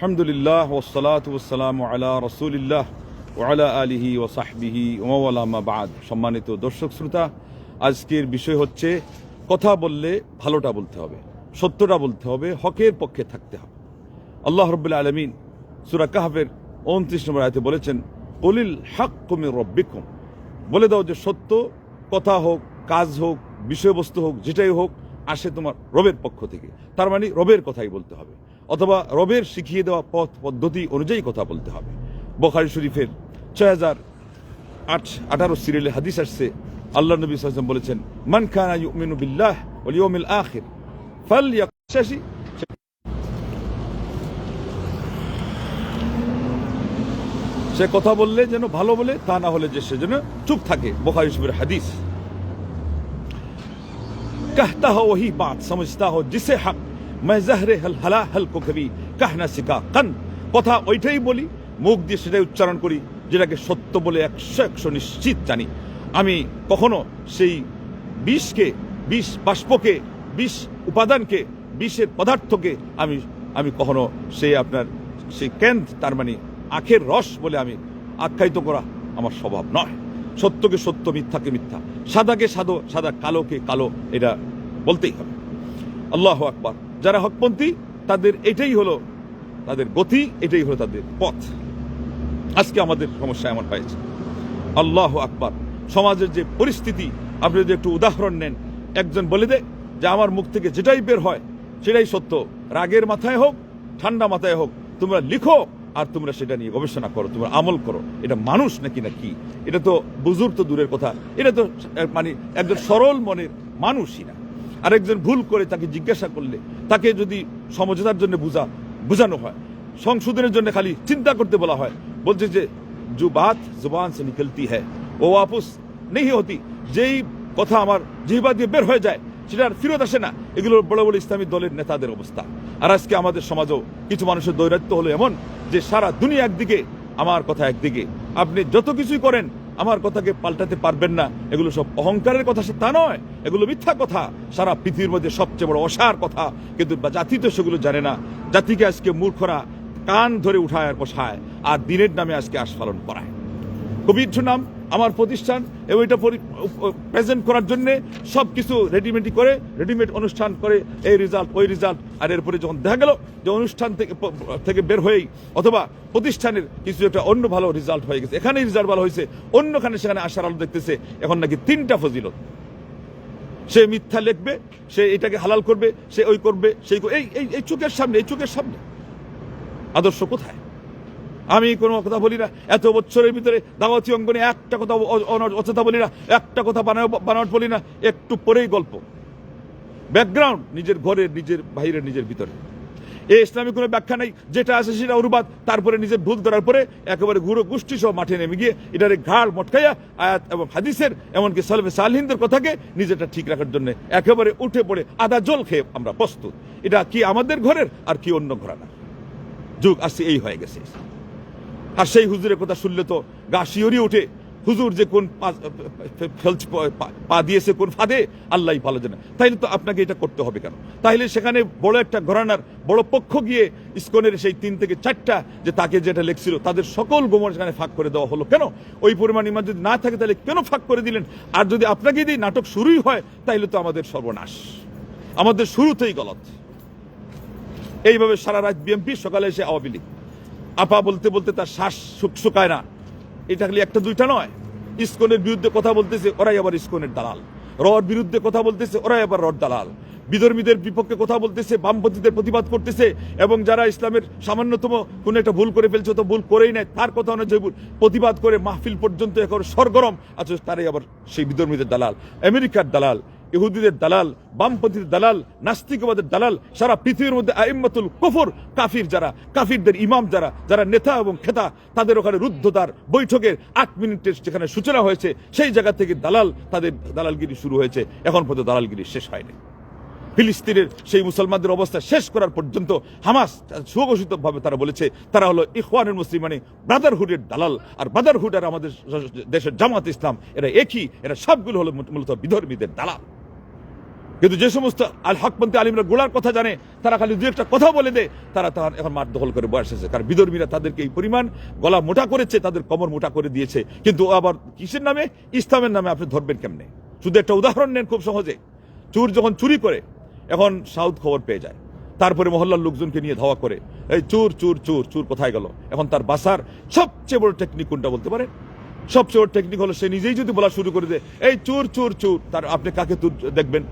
আলহামদুলিল্লাহ ওসালাত আলা রসুলিল্লাহ ওয়ালা আলিহি ও সাহবিহি ওমাওয়ালামা বাদ সম্মানিত দর্শক শ্রোতা, আজকের বিষয় হচ্ছে কথা বললে ভালোটা বলতে হবে, সত্যটা বলতে হবে, হকের পক্ষে থাকতে হবে। আল্লাহ রব্বুল্লা আলমিন সুরা কাহাবের উনত্রিশ নম্বর আয়তে বলেছেন কলিল হাক কমি রব্বিকুম। বলে দাও যে সত্য, কথা হোক, কাজ হোক, বিষয়বস্তু হোক, যেটাই হোক, আসে তোমার রবের পক্ষ থেকে। তার মানে রবের কথাই বলতে হবে। অথবা রবের শিখিয়ে দেওয়া পথ পদ্ধতি অনুযায়ী কথা বলতে হবে বখারি শরীফের ছয় হাজার আট আঠারো সিরিয়ালে হাদিস আসছে আল্লাহ নবী সাল্লাম বলেছেন মান খানা ইউমিনু বিল্লাহ ওয়াল ইয়াউমিল আখির ফালইয়াকশাশি সে কথা বললে যেন ভালো বলে তা না হলে যে সে যেন চুপ থাকে বোখারি শরীফের হাদিস कहता हो वही बात समझता हो जिसे हक মেহজাহরে হল হালা হল কবি কাহনা শিকা কান। কথা ওইটাই বলি, মুখ দিয়ে সেটাই উচ্চারণ করি, যেটাকে সত্য বলে একশো একশো নিশ্চিত জানি। আমি কখনো সেই বিষকে, বিষ বাষ্পকে, বিষ উপাদানকে, বিষের পদার্থকে আমি আমি কখনো সেই আপনার সেই ক্যান্ট তার মানে আখের রস বলে আমি আখ্যায়িত করা আমার স্বভাব নয়। সত্যকে সত্য, মিথ্যাকে মিথ্যা, সাদাকে সাদো, সাদা কালোকে কালো, এটা বলতেই হবে। আল্লাহ আকবার। যারা হকপন্থী, তাদের এটাই হলো, তাদের গতি, এটাই হলো তাদের পথ। আজকে আমাদের সমস্যা এমন হয়েছে। আল্লাহ আকবার। সমাজের যে পরিস্থিতি, আপনি যদি একটু উদাহরণ নেন, একজন বলে দে যে, আমার মুখ থেকে যেটাই বের হয়, সেটাই সত্য। রাগের মাথায় হোক, ঠান্ডা মাথায় হোক, তোমরা লিখো আর তোমরা সেটা নিয়ে গবেষণা করো, তোমরা আমল করো। এটা মানুষ নাকি না কি? এটা তো বুজুর তো দূরের কথা। এটা তো মানে একজন সরল মনের মানুষই না। আরেকজন ভুল করে তাকে জিজ্ঞাসা করলে, তাকে যদি সমঝোতার জন্য বুঝা, বোঝানো হয়, সংশোধনের জন্য খালি চিন্তা করতে বলা হয়, বলছে যে, জু বাত জুবান সে নিকলতি হ্যাঁ ও আপুস নেই হতি, যেই কথা আমার জিহবা দিয়ে বের হয়ে যায়, সেটা আর ফিরত আসে না। এগুলো বড় বড় ইসলামী দলের নেতাদের অবস্থা। আর আজকে আমাদের সমাজেও কিছু মানুষের দৈরাত্য হলো এমন যে সারা দুনিয়া একদিকে, আমার কথা একদিকে। আপনি যত কিছুই করেন আমার কথাকে পাল্টাতে পারবেন না। এগুলো সব অহংকারের কথা তা নয়। এগুলো মিথ্যা কথা। সারা পৃথিবীর মধ্যে সবচেয়ে বড় অসার কথা। কিন্তু জাতি তো সেগুলো জানে না। জাতিকে আজকে মূর্খরা কান ধরে উঠায় আর বসায়। আর দিনের নামে আজকে আস্ফালন করায়। কবির নাম আমার প্রতিষ্ঠান এবং এটা প্রেজেন্ট করার জন্য সব কিছু রেডিমেডি করে রেডিমেড অনুষ্ঠান করে এই রেজাল্ট ওই রেজাল্ট আর এরপরে যখন দেখা গেল যে অনুষ্ঠান থেকে থেকে বের হয়েই অথবা প্রতিষ্ঠানের কিছু একটা অন্য ভালো রেজাল্ট হয়ে গেছে, এখানেই রেজাল্ট ভালো হয়েছে, অন্যখানে সেখানে আসার আলো দেখতেছে, এখন নাকি তিনটা ফজিলত। সে মিথ্যা লিখবে, সে এটাকে হালাল করবে, সে ওই করবে, সেই এই এই চোখের সামনে, এই চোখের সামনে। আদর্শ কোথায়? আমি কোনো কথা বলি না। এত বছরের ভিতরে দাওয়াতি অঙ্গনে একটা কথা অচেতা বলি না, একটা কথা বানাওয়াট বলি না, একটু পরেই গল্প। ব্যাকগ্রাউন্ড নিজের ঘরের নিজের বাইরের নিজের ভিতরে। এই ইসলামিক কোনো ব্যাখ্যা নেই, যেটা আছে সেটা অনুবাদ, তারপরে নিজের ভুল ধরার পরে একেবারে গুরু গোষ্ঠী সহ মাঠে নেমে গিয়ে এটারে ঘাড় মটকাইয়া আয়াত এবং হাদিসের, এমনকি সালফে সালহিনদের কথাকে নিজেটা ঠিক রাখার জন্য একেবারে উঠে পড়ে, আদা জল খেয়ে আমরা প্রস্তুত। এটা কি আমাদের ঘরের আর কি অন্য ঘরানা যুগ আসছে, এই হয়ে গেছে। আর সেই হুজুরের কথা শুনলে তো গা শিওরি ওঠে। হুজুর যে কোন পা দিয়েছে কোন ফাঁদে, আল্লাহ ভালো জানে। তাইলে তো আপনাকে এটা করতে হবে কেন? তাইলে সেখানে বড় একটা ঘরানার, বড় পক্ষ গিয়ে ইস্কনের সেই তিন থেকে চারটা যে তাকে যেটা লেখছিল, তাদের সকল গোমর সেখানে ফাঁক করে দেওয়া হলো। কেন? ওই পরিমাণ ইমান যদি না থাকে, তাহলে কেন ফাঁক করে দিলেন? আর যদি আপনাকে যদি নাটক শুরুই হয়, তাইলে তো আমাদের সর্বনাশ। আমাদের শুরুতেই গলত। এইভাবে সারা রাত বিএমপি সকালে এসে আওয়ামী লীগ। আপা বলতে বলতে তার শ্বাস শুকায় না। এটা খালি একটা দুইটা নয়। ইস্কনের বিরুদ্ধে কথা বলতেছে, ওরাই আবার ইস্কনের দালাল। রড বিরুদ্ধে কথা বলতেছে, ওরাই আবার রড দালাল। বিধর্মীদের বিপক্ষে কথা বলতেছে, বামপন্থীদের প্রতিবাদ করতেছে, এবং যারা ইসলামের সামান্যতম কোন একটা ভুল করে ফেলছে তো ভুল করেই নেয়। তার কথা অনুযায়ী প্রতিবাদ করে মাহফিল পর্যন্ত এখন সরগরম আছে তারাই আবার সেই বিধর্মীদের দালাল, আমেরিকার দালাল। ইহুদিদের দালাল, বামপন্থীদের দালাল, নাস্তিকবাদের দালাল, সারা পৃথিবীর মধ্যে আইম্মাতুল কফর, কাফির যারা, কাফিরদের ইমাম যারা যারা নেতা এবং খেতা, তাদের ওখানে রুদ্ধতার বৈঠকের আট মিনিটের যেখানে সূচনা হয়েছে, সেই জায়গা থেকে দালাল, তাদের দালালগিরি শুরু হয়েছে। এখন পর্যন্ত দালালগিরি শেষ হয়নি। ফিলিস্তিনের সেই মুসলমানদের অবস্থা শেষ করার পর্যন্ত হামাস সুঘোষিত ভাবে তারা বলেছে, তারা হলো ইখওয়ানের মুসলিম মানে ব্রাদারহুডের দালাল। আর ব্রাদারহুড আর আমাদের দেশের জামাত ইসলাম, এরা একই, এরা সবগুলো হলো মূলত বিধর্মীদের দালাল। কিন্তু যে সমস্ত আল হকপন্থী আলিমরা গোলার কথা জানে, তারা খালি দু একটা কথা বলে দেয়, তারা তার এখন মাঠ দখল করে বয়স আছে কারণ বিদর্মীরা তাদেরকে এই পরিমাণ গলা মোটা করেছে, তাদের কমর মোটা করে দিয়েছে। কিন্তু আবার কিসের নামে? ইসলামের নামে আপনি ধরবেন কেমনে? শুধু একটা উদাহরণ নেন খুব সহজে। চুর যখন চুরি করে, এখন সাউথ খবর পেয়ে যায়। তারপরে মহল্লার লোকজনকে নিয়ে ধাওয়া করে, এই চুর চুর চুর চুর কোথায় গেল? এখন তার বাসার সবচেয়ে বড় টেকনিক কোনটা বলতে পারে সবচেয়ে বড় টেকনিক হলো সে নিজেই যদি বলা শুরু করে দেয়, এই চুর চুর চুর। তার আপনি কাকে দেখবেন?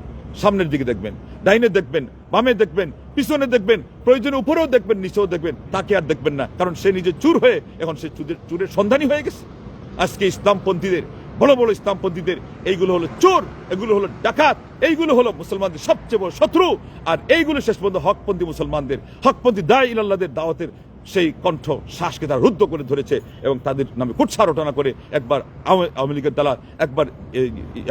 সামনের দিকে দেখবেন, ডাইনে দেখবেন, বামে দেখবেন, পিছনে দেখবেন, প্রয়োজনে উপরেও দেখবেন, নিচেও দেখবেন, তাকে আর দেখবেন না, কারণ সে নিজে চুর হয়ে এখন সে চুরের চুরের সন্ধানী হয়ে গেছে। আজকে ইসলামপন্থীদের, বড় বড় ইসলামপন্থীদের, এইগুলো হলো চোর, এগুলো হলো ডাকাত, এইগুলো হলো মুসলমানদের সবচেয়ে বড় শত্রু, আর এইগুলো শেষ পর্যন্ত হকপন্থী মুসলমানদের, হকপন্থী দায় ইলাল্লাদের দাওয়াতের সেই কণ্ঠ শ্বাসকে তারা রুদ্ধ করে ধরেছে এবং তাদের নামে কুৎসা রটনা করে একবার আওয়ামী লীগের দালাল, একবার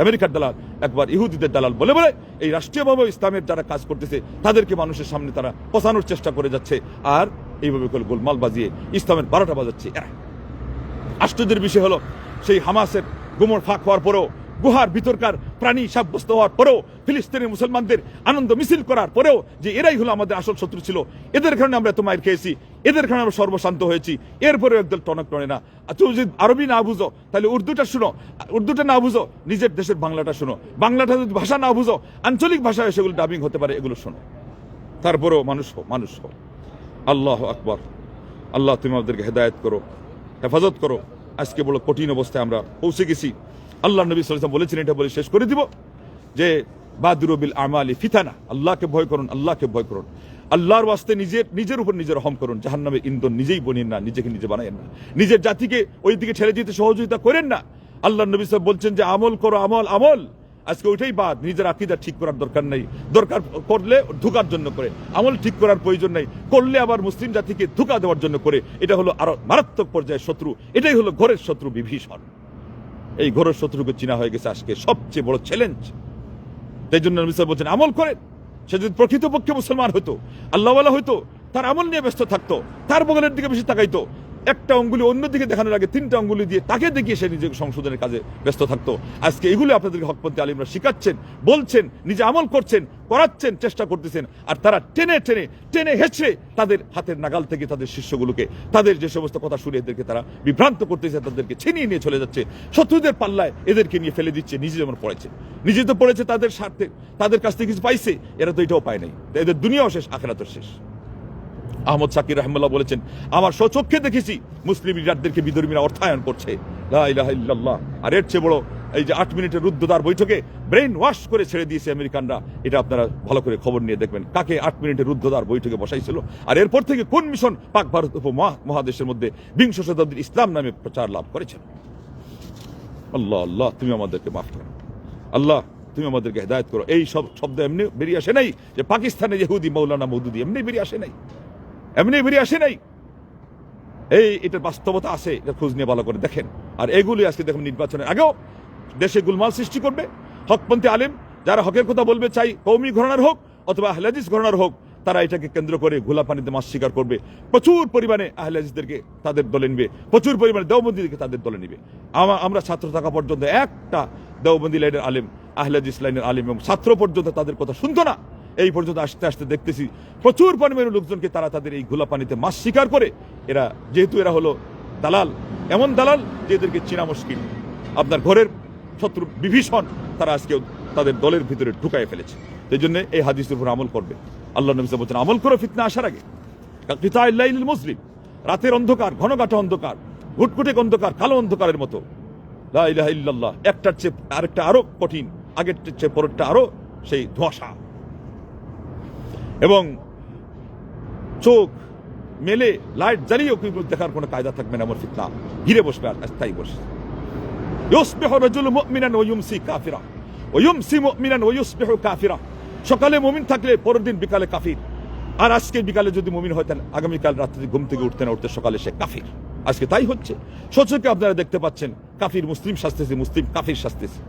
আমেরিকার দালাল, একবার ইহুদিদের দালাল বলে বলে এই রাষ্ট্রীয়ভাবে ইসলামের যারা কাজ করতেছে, তাদেরকে মানুষের সামনে তারা পচানোর চেষ্টা করে যাচ্ছে। আর এইভাবে করে গোলমাল বাজিয়ে ইসলামের বারোটা বাজাচ্ছে। আশ্চর্যের বিষয় হলো, সেই হামাসের গুমর ফাঁক হওয়ার পরেও গুহার ভিতরকার প্রাণী সাব্যস্ত হওয়ার পরেও ফিলিস্তিনি মুসলমানদের আনন্দ মিছিল করার পরেও যে এরাই হলো আমাদের আসল শত্রু ছিল, এদের কারণে আমরা এত মায়ের খেয়েছি, এদের কারণে আমরা সর্বশান্ত হয়েছি। এরপরেও একদল টনক টনে না। তুমি যদি আরবি না বুঝো, তাহলে উর্দুটা শুনো। উর্দুটা না বুঝো, নিজের দেশের বাংলাটা শুনো। বাংলাটা যদি ভাষা না বুঝো, আঞ্চলিক ভাষায় সেগুলো ডাবিং হতে পারে, এগুলো শোনো। তারপরেও মানুষ হো মানুষ হো আল্লাহ আকবর। আল্লাহ তুমি আমাদেরকে হেদায়ত করো, হেফাজত করো। আজকে বড় কঠিন অবস্থায় আমরা পৌঁছে গেছি। আল্লাহ নবী সাল্লাম বলেছেন, এটা বলে শেষ করে দিব যে বাদুরবিল আমালি ফিতানা, আল্লাহকে ভয় করুন, আল্লাহকে ভয় করুন। আল্লাহর ওয়াস্তে নিজের নিজের উপর নিজের হম করুন। জাহান্নামের ইন্ধন নিজেই বনিয়েন না, নিজেকে নিজে বানায়েন না। নিজের জাতিকে ওই দিকে ঠেলে যেতে সহযোগিতা করেন না। আল্লাহ নবী সাহেব বলছেন যে, আমল করো, আমল আমল। আজকে ওইটাই বাদ, নিজের আকিদা ঠিক করার দরকার নেই। দরকার করলে ধোকার জন্য করে, আমল ঠিক করার প্রয়োজন নেই। করলে আবার মুসলিম জাতিকে ধোকা দেওয়ার জন্য করে, এটা হলো আরও মারাত্মক পর্যায়ের শত্রু, এটাই হলো ঘরের শত্রু বিভীষণ। এই ঘরের শত্রুকে চিনা হয়ে গেছে আজকে সবচেয়ে বড় চ্যালেঞ্জ তাই জন্য নবী বলছেন, আমল করেন। সে যদি প্রকৃতপক্ষে মুসলমান হতো আল্লাহওয়ালা হতো তার আমল নিয়ে ব্যস্ত থাকতো, তার বগলের দিকে বেশি তাকাইতো একটা অঙ্গুলি অন্যদিকে দেখানোর আগে তিনটা অঙ্গুলি দিয়ে তাকে দেখিয়ে সে নিজেকে সংশোধনের কাজে ব্যস্ত থাকতো। আজকে এগুলো আপনাদেরকে হকপন্থী আলিমরা শিখাচ্ছেন, বলছেন, নিজে আমল করছেন, করাচ্ছেন, চেষ্টা করতেছেন, আর তারা টেনে টেনে টেনে হেঁচড়ে তাদের হাতের নাগাল থেকে তাদের শিষ্যগুলোকে, তাদের যে সমস্ত কথা শুনে এদেরকে তারা বিভ্রান্ত করতেছে, তাদেরকে ছিনিয়ে নিয়ে চলে যাচ্ছে। শত্রুদের পাল্লায় এদেরকে নিয়ে ফেলে দিচ্ছে, নিজে যেমন পড়েছে। নিজে তো পড়েছে তাদের স্বার্থে, তাদের কাছ থেকে কিছু পাইছে, এরা তো এটাও পায় নাই। এদের দুনিয়াও শেষ, আখেরাতও শেষ। আহমদ সাকির রহমুল্লাহ বলেছেন, আমার স্বচক্ষে দেখেছি মুসলিম লিডারদেরকে বিধর্মীরা অর্থায়ন করছে। আর এর চেয়ে বড়, এই যে আট মিনিটের রুদ্ধদ্বার বৈঠকে ব্রেন ওয়াশ করে ছেড়ে দিয়েছে আমেরিকানরা, এটা আপনারা ভালো করে খবর নিয়ে দেখবেন, কাকে আট মিনিটের রুদ্ধদ্বার বৈঠকে বসাইছিল। আর এরপর থেকে কোন মিশন পাক ভারত মহাদেশের মধ্যে বিংশ শতাব্দীর ইসলাম নামে প্রচার লাভ করেছেন আল্লাহ আল্লাহ, তুমি আমাদেরকে মাফ করো। আল্লাহ, তুমি আমাদেরকে হেদায়ত করো। এই সব শব্দ এমনি বেরিয়ে আসে নাই যে পাকিস্তানে ইহুদি মৌলানা মৌদুদি, এমনি বেরিয়ে আসে নাই। এমনি বেরিয়ে আসে নাই। এই, এটার বাস্তবতা আছে, এটা খোঁজ নিয়ে ভালো করে দেখেন। আর এগুলি আজকে দেখুন নির্বাচনের আগেও দেশে গুলমাল সৃষ্টি করবে। হকপন্থী আলেম যারা হকের কথা বলবে চাই কৌমি ঘরানার হোক অথবা আহলাদিস ঘরানার হোক, তারা এটাকে কেন্দ্র করে ঘোলা পানিতে মাছ শিকার করবে। প্রচুর পরিমাণে আহলাদিসদেরকে তাদের দলে নিবে। প্রচুর পরিমাণে দেওবন্দিদেরকে তাদের দলে নিবে। আমা- আমরা ছাত্র থাকা পর্যন্ত একটা দেওবন্দি লাইনের আলেম, আহলাদিস লাইনের আলেম এবং ছাত্র পর্যন্ত তাদের কথা শুনতো না। এই পর্যন্ত আসতে আসতে দেখতেছি প্রচুর পরিমাণে লোকজনকে তারা তাদের এই ঘোলা পানিতে মাছ শিকার করে। এরা, যেহেতু এরা হলো দালাল, এমন দালাল যে এদেরকে চেনা মুশকিল। আপনার ঘরের শত্রু বিভীষণ তারা আজকে তাদের দলের ভিতরে ঢুকাই ফেলেছে। এই জন্য এই হাদিসের উপর আমল করবে। আল্লাহ নবী বলছেন আমল করো ফিতনা আসার আগে। মুসলিম রাতের অন্ধকার, ঘনঘাটা অন্ধকার, ঘুটঘুটে অন্ধকার, কালো অন্ধকারের মতো। লা ইলাহা ইল্লাল্লাহ, একটার চেয়ে আরেকটা আরও কঠিন আগের চেয়ে পরেরটা আরও সেই ধোঁয়াশা। এবং চোখ মেলে লাইট জ্বালিয়েও কিন্তু দেখার কোনো কায়দা থাকবে না আমার ফিতনা। ঘিরে বসবে আর তাই বসে ইউসবিহু রাজুলু মুমিনান ওয়া ইউমসি কাফিরা। ওয়া ইউমসি মুমিনান ওয়া ইউসবিহু কাফিরা। সকালে মুমিন থাকলে পরের দিন বিকালে কাফির। আর আজকে বিকালে যদি মুমিন হয়, তাহলে আগামীকাল রাত্রে ঘুম থেকে উঠতে না উঠতে সকালে সে কাফির। আজকে তাই হচ্ছে। সচকে আপনারা দেখতে পাচ্ছেন, কাফির মুসলিম শাস্তেছে, মুসলিম কাফির শাস্তেছে।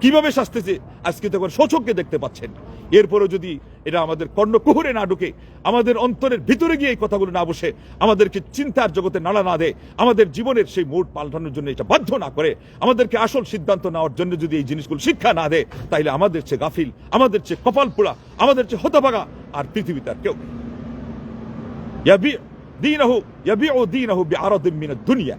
কীভাবে শাস্তেছে? আজকে তো একবার সচককে দেখতে পাচ্ছেন। এরপরে যদি এটা আমাদের কর্ণকুহরে না ঢুকে, আমাদের অন্তরের ভিতরে গিয়ে এই কথাগুলো না বসে, আমাদেরকে চিন্তার জগতে নাড়া না দেয়, আমাদের জীবনের সেই মোড় পাল্টানোর জন্য এটা বাধ্য না করে, আমাদেরকে আসল সিদ্ধান্ত নেওয়ার জন্য যদি এই জিনিসগুলো শিক্ষা না দেয়, তাইলে আমাদের চেয়ে গাফিল, আমাদের চেয়ে কপাল পোড়া আমাদের চেয়ে হতভাগা আর পৃথিবীতে আর কেউ দুনিয়া।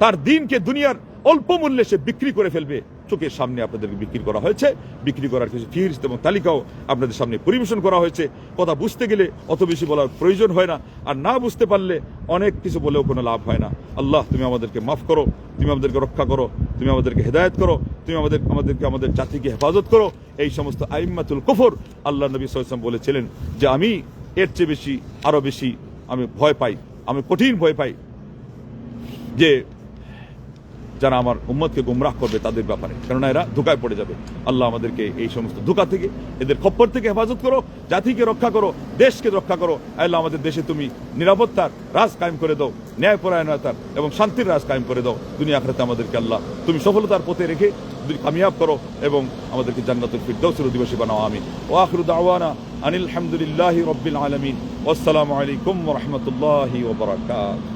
তার দিনকে দুনিয়ার অল্প মূল্যে সে বিক্রি করে ফেলবে। চোখের সামনে আপনাদেরকে বিক্রি করা হয়েছে। বিক্রি করার কিছু ফিরিস্ত এবং তালিকাও আপনাদের সামনে পরিবেশন করা হয়েছে। কথা বুঝতে গেলে অত বেশি বলার প্রয়োজন হয় না। আর না বুঝতে পারলে অনেক কিছু বলেও কোনো লাভ হয় না। আল্লাহ, তুমি আমাদেরকে মাফ করো, তুমি আমাদেরকে রক্ষা করো, তুমি আমাদেরকে হেদায়ত করো, তুমি আমাদের, আমাদেরকে, আমাদের জাতিকে হেফাজত করো। এই সমস্ত আইম্মাতুল কুফর আল্লাহ নবী সাল্লাম বলেছিলেন যে, আমি এর চেয়ে বেশি আরও বেশি আমি ভয় পাই, আমি কঠিন ভয় পাই যে যারা আমার উম্মতকে গুমরাহ করবে তাদের ব্যাপারে। কেননা এরা ধোকায় পড়ে যাবে। আল্লাহ আমাদেরকে এই সমস্ত ধোকা থেকে, এদের খপ্পর থেকে হেফাজত করো, জাতিকে রক্ষা করো, দেশকে রক্ষা করো। আল্লাহ আমাদের দেশে তুমি নিরাপত্তার রাজ কায়েম করে দাও, ন্যায়পরায়ণতার এবং শান্তির রাজ কায়েম করে দাও। দুনিয়া আখরাতে আমাদেরকে আল্লাহ তুমি সফলতার পথে রেখে কামিয়াব করো এবং আমাদেরকে জান্নাতুল ফিরদৌসের অধিবাসী বানাও, আমিন। ও আখরু দাওয়ানা আনিল হামদুলিল্লাহি রব্বিল আলামিন। আসসালামু আলাইকুম রাহমাতুল্লাহি ওয়া বারাকাতুহু।